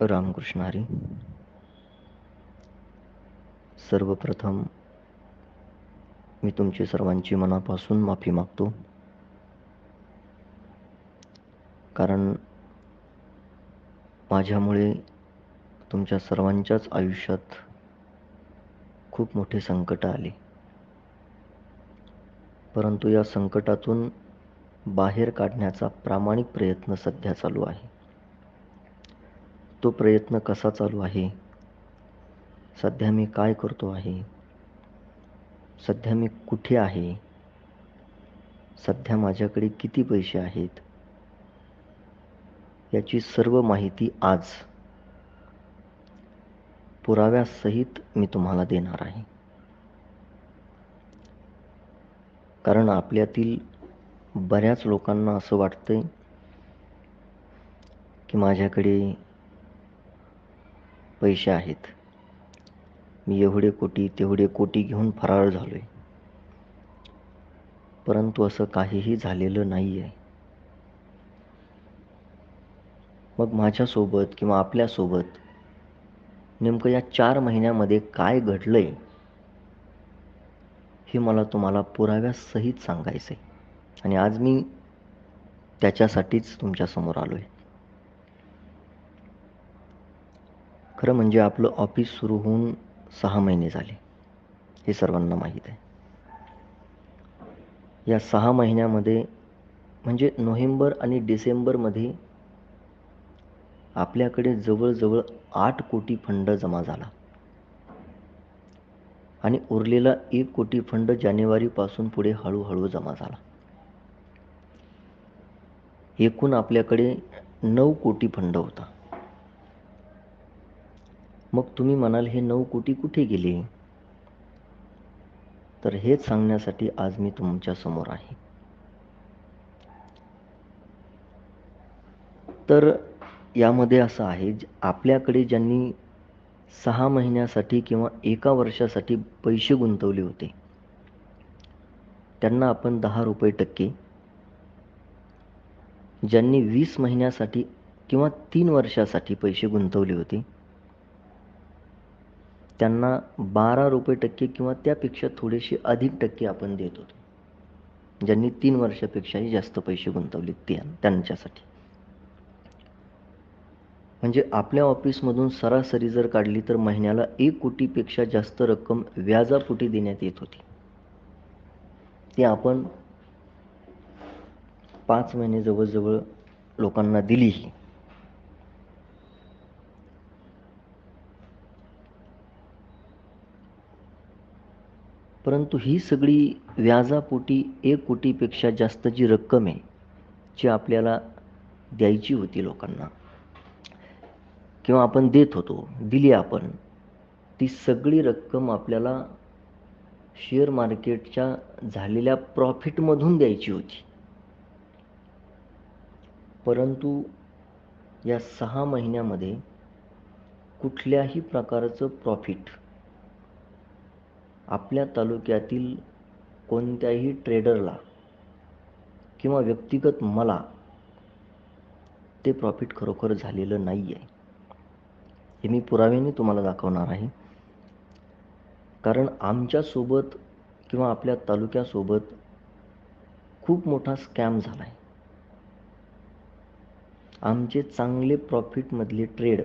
रामकृष्ण हरी. सर्वप्रथम मी तुमची सर्वांची मनापासून माफी मागतो. कारण माझ्यामुळे तुमच्या सर्वांच्याच आयुष्यात खूप मोठे संकट आले. परंतु या संकटातून बाहेर काढण्याचा प्रामाणिक प्रयत्न सध्या चालू आहे. तो प्रयत्न कसा चालू आहे? सध्या मी काय करतो आहे? सध्या मी कुठे आहे? सध्या माझ्याकडे किती पैसे आहेत? याची सर्व माहिती आज पुराव्यासहित मी तुम्हाला देणार आहे. कारण आपल्यातील बऱ्याच लोकांना असं वाटतंय की माझ्याकडे पैसे आहेत. मी एवढे कोटी तेवढे कोटी घेऊन फरार झालो आहे परंतु असं काहीही झालेलं नाही आहे मग माझ्यासोबत किंवा आपल्यासोबत नेमकं या चार महिन्यामध्ये काय घडलंय हे मला तुम्हाला पुराव्यासहित सांगायचं आहे आणि आज मी त्याच्यासाठीच तुमच्यासमोर आलो आहे खरं म्हणजे आपलं ऑफिस सुरू होऊन सहा महिने झाले. हे सर्वांना माहीत आहे. या सहा महिन्यामध्ये म्हणजे नोव्हेंबर आणि डिसेंबरमध्ये आपल्याकडे जवळजवळ आठ कोटी फंड जमा झाला. आणि उरलेला एक कोटी फंड जानेवारीपासून पुढे हळूहळू जमा झाला. एकूण आपल्याकडे नऊ कोटी फंड होता. मग तुम्ही म्हणाल हे नऊ कोटी कुठे गेले? तर हेच सांगण्यासाठी आज मी तुमच्यासमोर आहे. तर यामध्ये असं आहे आपल्याकडे ज्यांनी सहा महिन्यासाठी किंवा एका वर्षासाठी पैसे गुंतवले होते त्यांना आपण दहा रुपये टक्के ज्यांनी वीस महिन्यासाठी किंवा तीन वर्षासाठी पैसे गुंतवले होते त्यांना बारा रुपये टक्के किंवा त्यापेक्षा थोडेसे अधिक टक्के आपण देत होतो. ज्यांनी तीन वर्षापेक्षाही जास्त पैसे गुंतवले त्या त्यांच्यासाठी. म्हणजे आपल्या ऑफिसमधून सरासरी जर काढली तर महिन्याला एक कोटीपेक्षा जास्त रक्कम व्याजापोटी देण्यात येत होती. ती आपण पाच महिने जवळजवळ लोकांना दिलीही. परंतु ही सगळी व्याजापोटी एक कोटीपेक्षा जास्त जी रक्कम आहे जी आपल्याला द्यायची होती लोकांना किंवा आपण देत होतो दिली आपण ती सगळी रक्कम आपल्याला शेअर मार्केटच्या झालेल्या प्रॉफिटमधून द्यायची होती. परंतु या सहा महिन्यामध्ये कुठल्याही प्रकारचं प्रॉफिट आपल्या तालुक्यातील कोणत्याही ट्रेडरला किंवा व्यक्तिगत मला ते प्रॉफिट खरोखर झालेलं नाही आहे हे मी पुराव्याने तुम्हाला दाखवणार आहे. कारण आमच्यासोबत किंवा आपल्या तालुक्यासोबत खूप मोठा स्कॅम झाला आहे आमचे चांगले प्रॉफिटमधले ट्रेड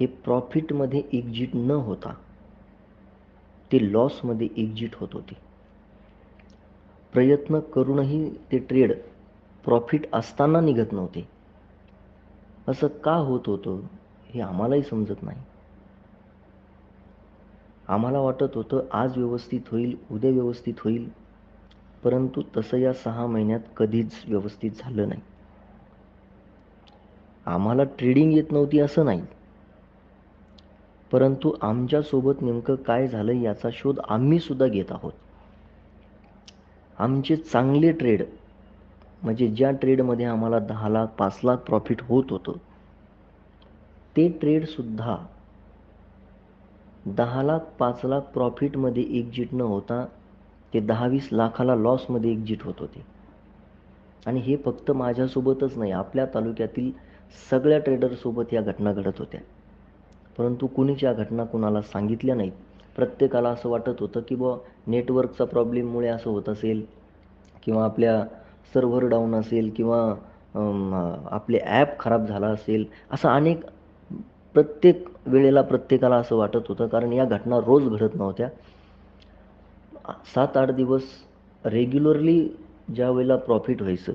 हे प्रॉफिटमध्ये एक्झिट न होता ते लॉसमध्ये एक्झिट होत होते. प्रयत्न करूनही ते ट्रेड प्रॉफिट असताना निघत नव्हते. असं का होत होतं हे आम्हालाही समजत नाही. आम्हाला वाटत होतं आज व्यवस्थित होईल उद्या व्यवस्थित होईल परंतु तसं या सहा महिन्यात कधीच व्यवस्थित झालं नाही. आम्हाला ट्रेडिंग येत नव्हती असं नाही. परंतु आमच्यासोबत नेमकं काय झालं याचा शोध आम्ही सुद्धा घेत आहोत. आमचे चांगले ट्रेड म्हणजे ज्या ट्रेडमध्ये आम्हाला दहा लाख पाच लाख प्रॉफिट होत होतं ते ट्रेडसुद्धा दहा लाख पाच लाख प्रॉफिटमध्ये एक्झिट न होता ते दहा वीस लाखाला लॉसमध्ये एक्झिट होत होते. आणि हे फक्त माझ्यासोबतच नाही आपल्या तालुक्यातील सगळ्या ट्रेडरसोबत या घटना घडत होत्या. परंतु कुणीच या घटना कुणाला सांगितल्या नाहीत. प्रत्येकाला असं वाटत होतं की बुवा नेटवर्कचा प्रॉब्लेममुळे असं होत असेल किंवा आपल्या सर्व्हर डाऊन असेल किंवा आपले ॲप खराब झाला असेल असं अनेक प्रत्येक वेळेला प्रत्येकाला असं वाटत होतं कारण या घटना रोज घडत नव्हत्या. सात आठ दिवस रेग्युलरली ज्या वेळेला प्रॉफिट व्हायचं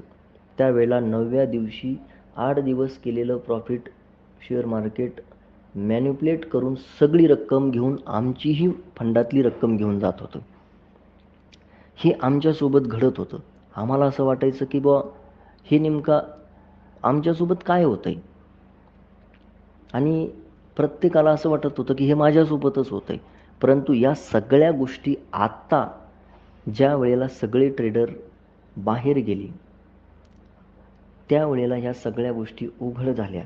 त्यावेळेला नवव्या दिवशी आठ दिवस केलेलं प्रॉफिट शेअर मार्केट मॅन्युप्लेट करून सगळी रक्कम घेऊन आमचीही फंडातली रक्कम घेऊन जात होतं. हे आमच्यासोबत घडत होतं. आम्हाला असं वाटायचं की बा हे नेमका आमच्यासोबत काय होतं आहे आणि प्रत्येकाला असं वाटत होतं की हे माझ्यासोबतच होतं आहे परंतु या सगळ्या गोष्टी आत्ता ज्या वेळेला सगळे ट्रेडर बाहेर गेले त्यावेळेला ह्या सगळ्या गोष्टी उघड झाल्या.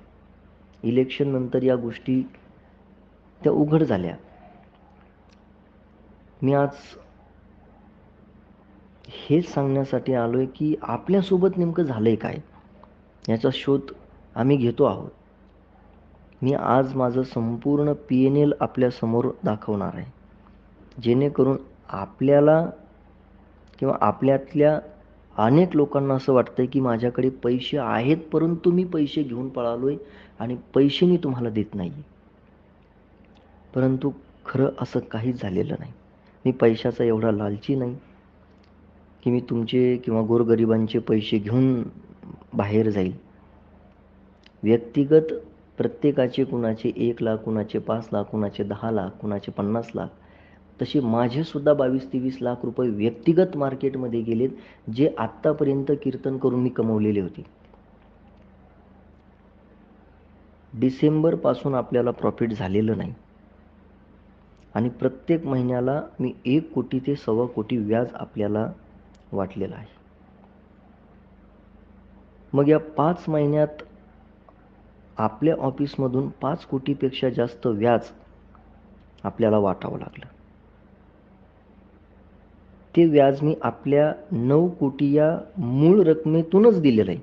इलेक्शननंतर या गोष्टी त्या उघड झाल्या. मी आज हेच सांगण्यासाठी आलो आहे की आपल्यासोबत नेमकं झालं आहे काय? याचा शोध आम्ही घेतो आहोत. मी आज माझं संपूर्ण पी एन एल आपल्यासमोर दाखवणार आहे. जेणेकरून आपल्याला किंवा आपल्यातल्या अनेक लोकांना असं वाटतं की माझ्याकडे पैसे आहेत परंतु मी पैसे घेऊन पळालो आहे आणि पैसे मी तुम्हाला देत नाही परंतु खरं असं काहीच झालेलं नाही. मी पैशाचा एवढा लालची नाही की मी तुमचे किंवा गोरगरिबांचे पैसे घेऊन बाहेर जाईल. व्यक्तिगत प्रत्येकाचे कुणाचे एक लाख कुणाचे पाच लाख कुणाचे दहा लाख कुणाचे पन्नास लाख तसे माझेसुद्धा बावीस तेवीस लाख रुपये व्यक्तिगत मार्केटमध्ये गेलेत जे आत्तापर्यंत कीर्तन करून मी कमवलेले होते. डिसेंबरपासून आपल्याला प्रॉफिट झालेलं नाही. आणि प्रत्येक महिन्याला मी एक कोटी ते सव्वा कोटी व्याज आपल्याला वाटलेलं आहे. मग या पाच महिन्यात आपल्या ऑफिसमधून पाच कोटीपेक्षा जास्त व्याज आपल्याला वाटावं लागलं. ते व्याज मी आपल्या नऊ कोटी या मूळ रकमेतूनच दिलेलं आहे.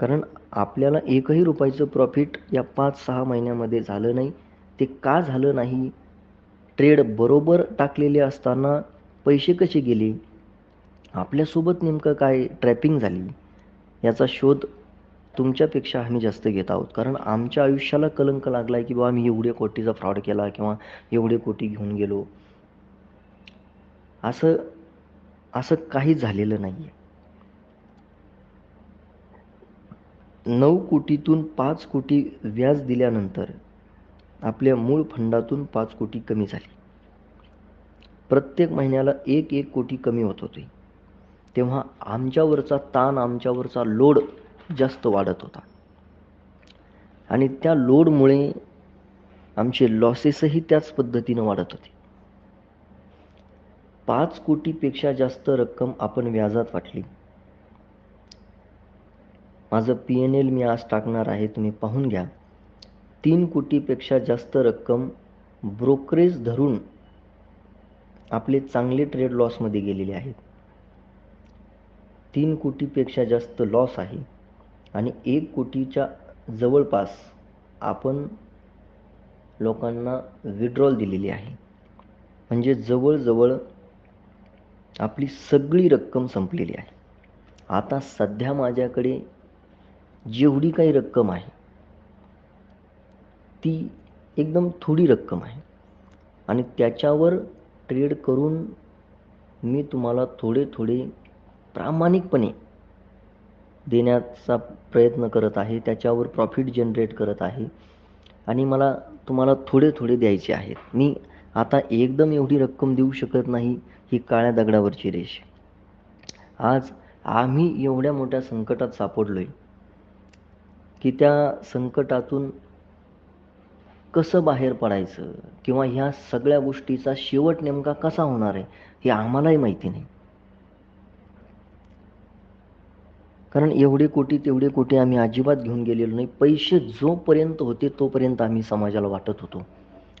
कारण आपल्याला एकही रुपयाचं प्रॉफिट या पाच सहा महिन्यामध्ये झालं नाही. ते का झालं नाही? ट्रेड बरोबर टाकलेले असताना पैसे कसे गेले? आपल्यासोबत नेमकं काय ट्रॅपिंग झाली? याचा शोध तुमच्यापेक्षा आम्ही जास्त घेत आहोत. कारण आमच्या आयुष्याला कलंक लागला आहे की बाबा आम्ही एवढे कोटीचा फ्रॉड केला किंवा एवढे कोटी घेऊन गेलो. असं असं काही झालेलं नाही आहे नऊ कोटीतून पाच कोटी व्याज दिल्यानंतर आपल्या मूळ फंडातून पाच कोटी कमी झाली. प्रत्येक महिन्याला एक एक कोटी कमी होत होते. तेव्हा आमच्यावरचा ताण आमच्यावरचा लोड जास्त वाढत होता. आणि त्या लोडमुळे आमचे लॉसेसही त्याच पद्धतीनं वाढत होते. पाच कोटीपेक्षा जास्त रक्कम आपण व्याजात वाटली. माझं पी एन एल मी आज टाकणार आहे तुम्ही पाहून घ्या. तीन कोटीपेक्षा जास्त रक्कम ब्रोकरेज धरून आपले चांगले ट्रेड लॉसमध्ये गेलेले आहेत. तीन कोटीपेक्षा जास्त लॉस आहे आणि एक कोटीच्या जवळपास आपण लोकांना विड्रॉल दिलेली आहे. म्हणजे जवळजवळ आपली सगळी रक्कम संपलेली आहे. आता सध्या माझ्याकडे जेवढी काही रक्कम आहे ती एकदम थोडी रक्कम आहे. आणि त्याच्यावर ट्रेड करून मी तुम्हाला थोडे थोडे प्रामाणिकपणे देण्याचा प्रयत्न करत आहे त्याच्यावर प्रॉफिट जनरेट करत आहे. आणि मला तुम्हाला थोडे थोडे द्यायचे आहेत. मी आता एकदम एवढी रक्कम देऊ शकत नाही ही काळ्या दगडावरची रेष. आज आम्ही एवढ्या मोठ्या संकटात सापडलो आहे की त्या संकटातून कसं बाहेर पडायचं? किंवा ह्या सगळ्या गोष्टीचा शेवट नेमका कसा होणार आहे हे आम्हालाही माहिती नाही. कारण एवढे कोटी तेवढे कोटी आम्ही अजिबात घेऊन गेलेलो नाही. पैसे जोपर्यंत होते तोपर्यंत आम्ही समाजाला वाटत होतो.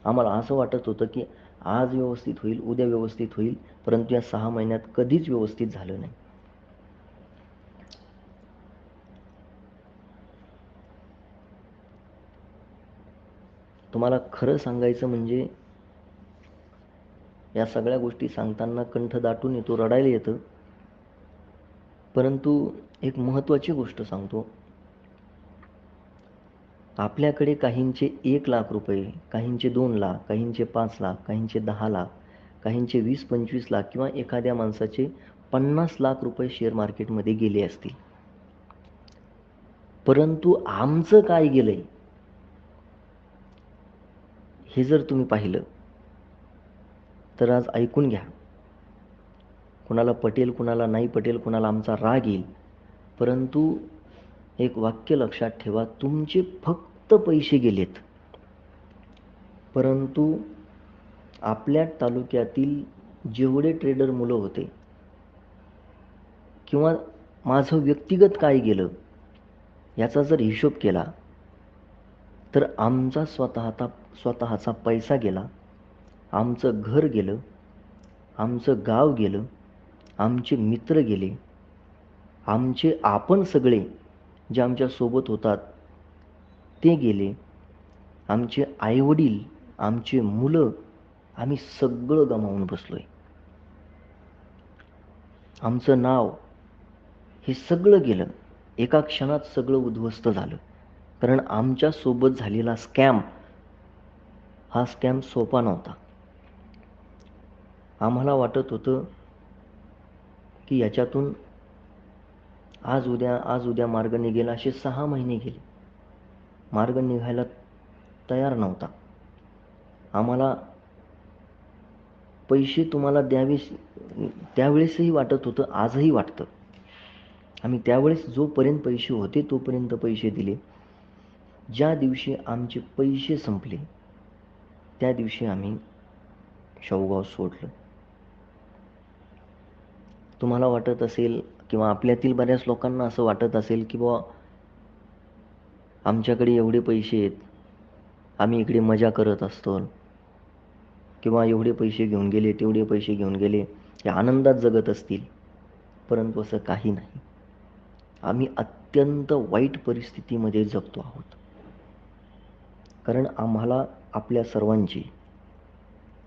आम्हाला असं वाटत होतं की आज व्यवस्थित होईल उद्या व्यवस्थित होईल परंतु या सहा महिन्यात कधीच व्यवस्थित झालं नाही. तुम्हाला खरं सांगायचं म्हणजे या सगळ्या गोष्टी सांगताना कंठ दाटून येतो रडायला येतं. परंतु एक महत्त्वाची गोष्ट सांगतो. आपल्याकडे काहींचे एक लाख रुपये काहींचे दोन लाख काहींचे पाच लाख काहींचे दहा लाख काहींचे वीस पंचवीस लाख किंवा एखाद्या माणसाचे पन्नास लाख रुपये शेअर मार्केटमध्ये गेले असतील. परंतु आमचं काय गेलं आहे हे जर तुम्ही पाहिलं तर आज ऐकून घ्या. कुणाला पटेल कुणाला नाही पटेल कुणाला आमचा राग येईल परंतु एक वाक्य लक्षात ठेवा तुमचे फक्त पैसे गेलेत. परंतु आपल्या तालुक्यातील जेवढे ट्रेडर मुलं होते किंवा माझं व्यक्तिगत काय गेलं याचा जर हिशोब केला तर आमचा स्वतःचा स्वतःचा पैसा गेला आमचं घर गेलं आमचं गाव गेलं आमचे मित्र गेले आमचे आपण सगळे जे आमच्यासोबत होतात ते गेले आमचे आईवडील आमचे मुलं आम्ही सगळं गमावून बसलो आहे आमचं नाव हे सगळं गेलं. एका क्षणात सगळं उद्ध्वस्त झालं. कारण आमच्यासोबत झालेला स्कॅम हा स्कॅम सोपा नव्हता. आम्हाला वाटत होतं की याच्यातून आज उद्या आज उद्या मार्ग निघेल असे सहा महिने गेले. मार्ग निघायला तयार नव्हता. आम्हाला पैसे तुम्हाला द्यावीस त्यावेळेसही वाटत होतं आजही वाटतं. आम्ही त्यावेळेस जोपर्यंत पैसे होते तोपर्यंत पैसे दिले. ज्या दिवशी आमचे पैसे संपले त्या दिवशी आम्ही शाहूगाव सोडलं. तुम्हाला वाटत असेल किंवा आपल्यातील बऱ्याच लोकांना असं वाटत असेल की बुवा आमच्याकडे एवढे पैसे आहेत आम्ही इकडे मजा करत असतो. किंवा एवढे पैसे घेऊन गेले तेवढे पैसे घेऊन गेले हे आनंदात जगत असतील. परंतु असं काही नाही. आम्ही अत्यंत वाईट परिस्थितीमध्ये जगतो आहोत. कारण आम्हाला आपल्या सर्वांची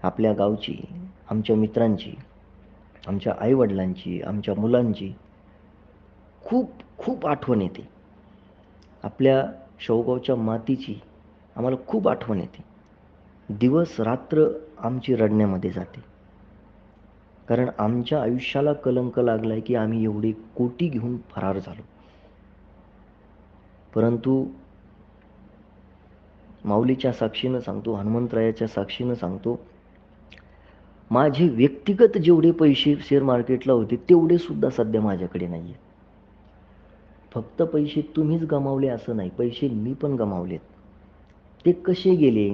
आपल्या गावची आमच्या मित्रांची आमच्या आईवडिलांची आमच्या मुलांची खूप खूप आठवण येते. आपल्या शेवगावच्या मातीची आम्हाला खूप आठवण येते. दिवस रात्र आमची रडण्यामध्ये जाते. कारण आमच्या आयुष्याला कलंक लागलाय की आम्ही एवढे कोटी घेऊन फरार झालो. परंतु माऊलीच्या साक्षीनं सांगतो हनुमंतरायाच्या साक्षीनं सांगतो माझे व्यक्तिगत जेवढे पैसे शेअर मार्केटला होते तेवढे सुद्धा सध्या माझ्याकडे नाही आहेत फक्त पैसे तुम्हीच गमावले असं नाही पैसे मी पण गमावलेत. ते कसे गेले?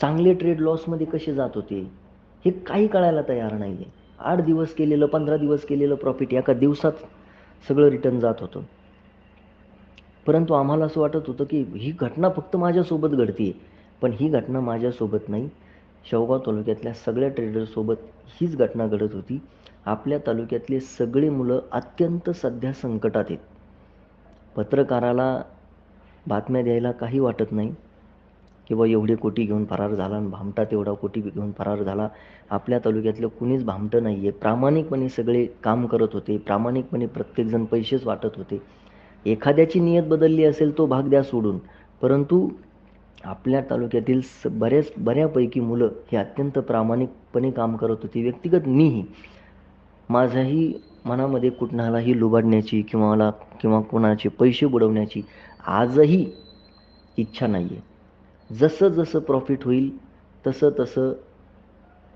चांगले ट्रेड लॉसमध्ये कसे जात होते? हे काही कळायला तयार नाही आहे आठ दिवस केलेलं पंधरा दिवस केलेलं प्रॉफिट एका दिवसात सगळं रिटर्न जात होतं. परंतु आम्हाला असं वाटत होतं की ही घटना फक्त माझ्यासोबत घडते पण ही घटना माझ्यासोबत नाही. शेवगाव तालुक्यातल्या सगळ्या ट्रेडरसोबत हीच घटना घडत होती. आपल्या तालुक्यातले सगळे मुलं अत्यंत सध्या संकटात आहेत. पत्रकाराला बातम्या द्यायला काही वाटत नाही. किंवा एवढे कोटी घेऊन फरार झाला आणि भामटा तेवढा कोटी घेऊन फरार झाला. आपल्या तालुक्यातलं कुणीच भामटं नाही आहे प्रामाणिकपणे सगळे काम करत होते. प्रामाणिकपणे प्रत्येकजण पैसेच वाटत होते. एखाद्याची नियत बदलली असेल तो भाग द्या सोडून. परंतु आपल्या तालुक्यातील स बऱ्याच बऱ्यापैकी मुलं हे अत्यंत प्रामाणिकपणे काम करत होती. व्यक्तिगत मीही. माझ्याही मनामध्ये कुठणालाही लुबाडण्याची किंवा मला किंवा कोणाचे पैसे बुडवण्याची आजही इच्छा नाही आहे जसं जसं प्रॉफिट होईल तसं तसं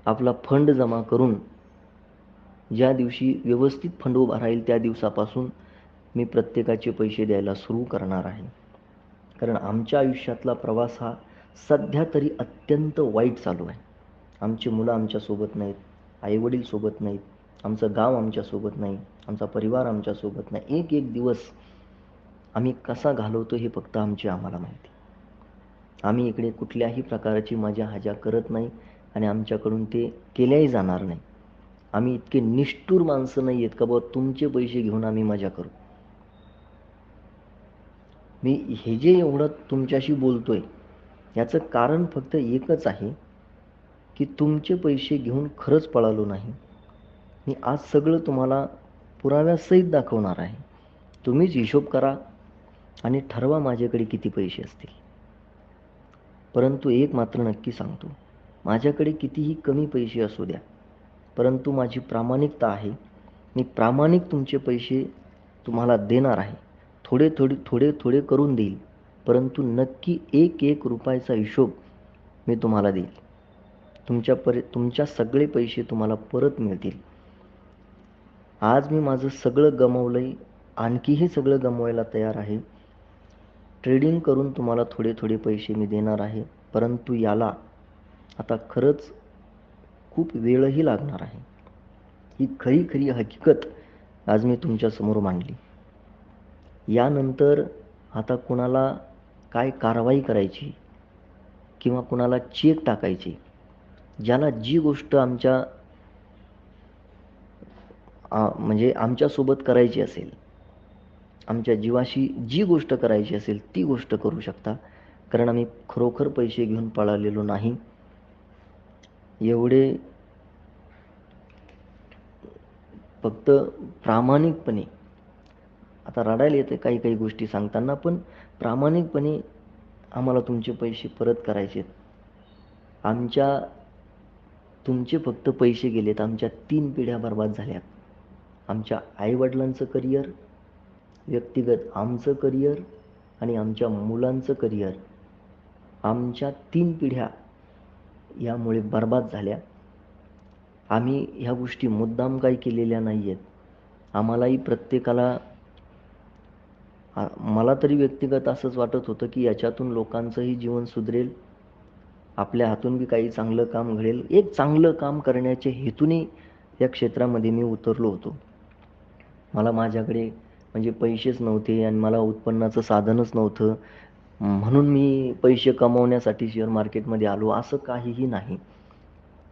आपला फंड जमा करून ज्या दिवशी व्यवस्थित फंड उभा राहील त्या दिवसापासून मी प्रत्येकाचे पैसे द्यायला सुरू करणार आहे. कारण आमच्या आयुष्यातला प्रवास हा सध्या तरी अत्यंत वाईट चालू आहे. आमची मुलं आमच्यासोबत नाहीत आईवडील सोबत नाहीत आमचं गाव आमच्यासोबत नाही आमचा परिवार आमच्यासोबत नाही. एक एक दिवस आम्ही कसा घालवतो हे फक्त आमची आम्हाला माहिती. आम्ही इकडे कुठल्याही प्रकारची मजा हजा करत नाही आणि आमच्याकडून ते केल्याही जाणार नाही. आम्ही इतके निष्ठूर माणसं नाही आहेत का बाबा तुमचे पैसे घेऊन आम्ही मजा करू. मी हे जे एवढं तुमच्याशी बोलतो आहे याचं कारण फक्त एकच आहे की तुमचे पैसे घेऊन खरंच पळालो नाही. मी आज सगळं तुम्हाला पुराव्यासहित दाखवणार आहे. तुम्हीच हिशोब करा आणि ठरवा माझ्याकडे किती पैसे असतील. परंतु एक मात्र नक्की सांगतो माझ्याकडे कितीही कमी पैसे असू द्या परंतु माझी प्रामाणिकता आहे. मी प्रामाणिक तुमचे पैसे तुम्हाला देणार आहे. थोडे थोडे थोडे थोडे करून देईल. परंतु नक्की एक एक रुपयाचा हिशोब मी तुम्हाला देईल. तुमच्या परि तुमच्या सगळे पैसे तुम्हाला परत मिळतील. आज मी माझं सगळं गमवलं आहे आणखीही सगळं गमवायला तयार आहे. ट्रेडिंग करून तुम्हाला थोडे थोडे पैसे मी देणार आहे. परंतु याला आता खरंच खूप वेळही लागणार आहे. ही खरी खरी हकीकत आज मी तुमच्यासमोर मांडली. यानंतर आता कुणाला काय कारवाई करायची किंवा कुणाला चेक टाकायची ज्याला जी गोष्ट आमच्या म्हणजे आमच्यासोबत करायची असेल आमच्या जीवाशी जी गोष्ट करायची असेल ती गोष्ट करू शकता. कारण आम्ही खरोखर पैसे घेऊन पळालेलो नाही. एवढे फक्त प्रामाणिकपणे आता रडायला येते काही काही गोष्टी सांगताना पण प्रामाणिकपणे आम्हाला तुमचे पैसे परत करायचे आमच्या तुमचे फक्त पैसे गेलेत. आमच्या तीन पिढ्या बर्बाद झाल्यात. आमच्या आईवडिलांचं करिअर व्यक्तिगत आमचं करिअर आणि आमच्या मुलांचं करिअर आमच्या तीन पिढ्या यामुळे बर्बाद झाल्या. आम्ही ह्या गोष्टी मुद्दाम काही केलेल्या नाही आहेत आम्हालाही प्रत्येकाला मला तरी व्यक्तिगत असंच वाटत होतं की याच्यातून लोकांचंही जीवन सुधरेल आपल्या हातून बी काही चांगलं काम घडेल. एक चांगलं काम करण्याच्या हेतूने या क्षेत्रामध्ये मी उतरलो होतो. मला माझ्याकडे म्हणजे पैसेच नव्हते आणि मला उत्पन्नाचं साधनच नव्हतं. म्हणून मी पैसे कमवण्यासाठी शेअर मार्केटमध्ये आलो असं काहीही नाही.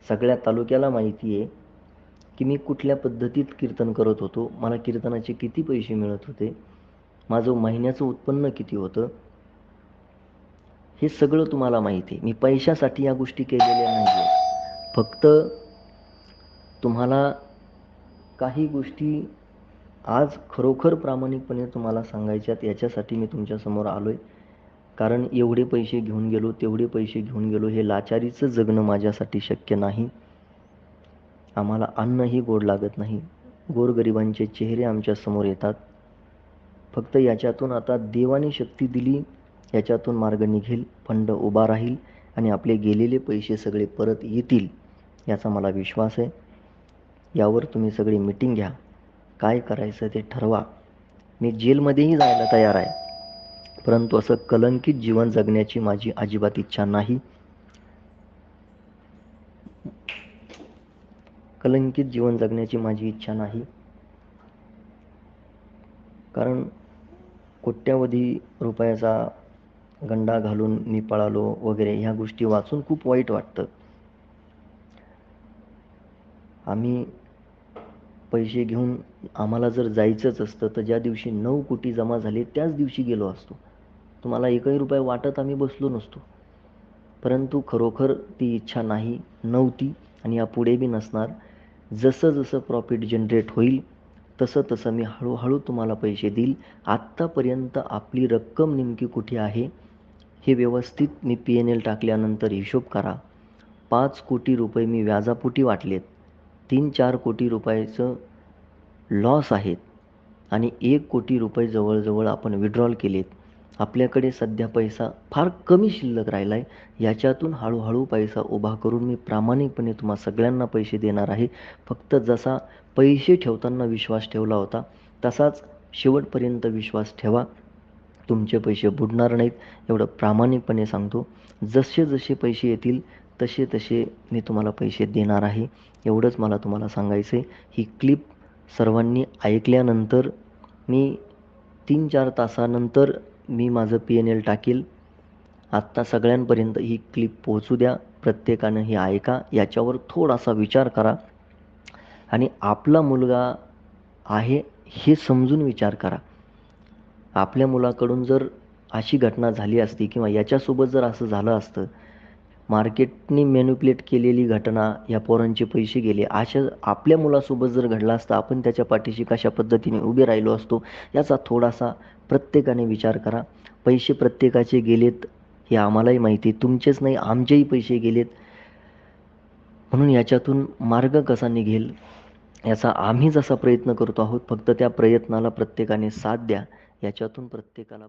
सगळ्या तालुक्याला माहिती आहे की मी कुठल्या पद्धतीत कीर्तन करत होतो. मला कीर्तनाचे किती पैसे मिळत होते? माझं महिन्याचं उत्पन्न किती होतं? हे सगळं तुम्हाला माहिती आहे. मी पैशासाठी या गोष्टी केलेल्या नाही फक्त तुम्हाला काही गोष्टी आज खरोखर प्रामाणिकपणे तुम्हाला सांगायच्यात याच्यासाठी मी तुमच्यासमोर आलो आहे कारण एवढे पैसे घेऊन गेलो तेवढे पैसे घेऊन गेलो हे लाचारीचं जगणं माझ्यासाठी शक्य नाही. आम्हाला अन्नही गोड लागत नाही. गोरगरिबांचे चेहरे आमच्यासमोर येतात. फक्त याच्यातून आता देवाने शक्ती दिली याच्यातून मार्ग निघेल फंड उभा राहील आणि आपले गेलेले पैसे सगळे परत येतील याचा मला विश्वास आहे. यावर तुम्ही सगळी मिटिंग घ्या. काय करायचं ते ठरवा. मी जेलमध्येही जायला तयार आहे. परंतु असं कलंकित जीवन जगण्याची माझी अजिबात इच्छा नाही. कलंकित जीवन जगण्याची माझी इच्छा नाही. कारण कोट्यावधी रुपयाचा गंडा घालून मी पळालो वगैरे ह्या गोष्टी वाचून खूप वाईट वाटतं. आम्ही पैसे घेऊन आम्हाला जर जायचंच असतं तर ज्या दिवशी नऊ कोटी जमा झाले त्याच दिवशी गेलो असतो. तुम्हाला एकही रुपये वाटत आम्ही बसलो नसतो. परंतु खरोखर ती इच्छा नाही नव्हती आणि यापुढे बी नसणार. जसं जसं प्रॉफिट जनरेट होईल तसं तसं मी हळूहळू तुम्हाला पैसे देईल. आत्तापर्यंत आपली रक्कम नेमकी कुठे आहे? हे व्यवस्थित मी पी एन एल टाकल्यानंतर हिशोब करा. पाच कोटी रुपये मी व्याजापोटी वाटलेत. तीन चार कोटी रुपयाचं लॉस आहेत. आणि एक कोटी रुपये जवळजवळ आपण विड्रॉल केलेत. आपल्याकडे सध्या पैसा फार कमी शिल्लक राहिला आहे याच्यातून हळूहळू पैसा उभा करून मी प्रामाणिकपणे तुम्हा सगळ्यांना पैसे देणार आहे. फक्त जसा पैसे ठेवताना विश्वास ठेवला होता तसाच शेवटपर्यंत विश्वास ठेवा. तुमचे पैसे बुडणार नाहीत एवढं प्रामाणिकपणे सांगतो. जसे जसे पैसे येतील तसे तसे मी तुम्हाला पैसे देणार आहे. एवढंच मला तुम्हाला सांगायचं आहे ही क्लिप सर्वांनी ऐकल्यानंतर मी तीन चार तासानंतर मी माझं पी एन एल टाकील. आत्ता सगळ्यांपर्यंत ही क्लिप पोहोचू द्या. प्रत्येकानं हे ऐका. याच्यावर थोडासा विचार करा. आणि आपला मुलगा आहे हे समजून विचार करा. आपल्या मुलाकडून जर अशी घटना झाली असती किंवा याच्यासोबत जर असं झालं असतं मार्केटने मॅन्युप्लेट केलेली घटना या पोरांचे पैसे गेले अशा आपल्या मुलासोबत जर घडला असता आपण त्याच्या पाठीशी कशा पद्धतीने उभे राहिलो असतो याचा थोडासा प्रत्येकाने विचार करा. पैसे प्रत्येकाचे गेलेत हे आम्हालाही माहिती तुमचेच नाही आमचेही पैसे गेलेत. म्हणून याच्यातून मार्ग कसा निघेल याचा आम्ही जसा प्रयत्न करतो आहोत फक्त त्या प्रयत्नाला प्रत्येकाने साथ द्या. याच्यातून प्रत्येकाला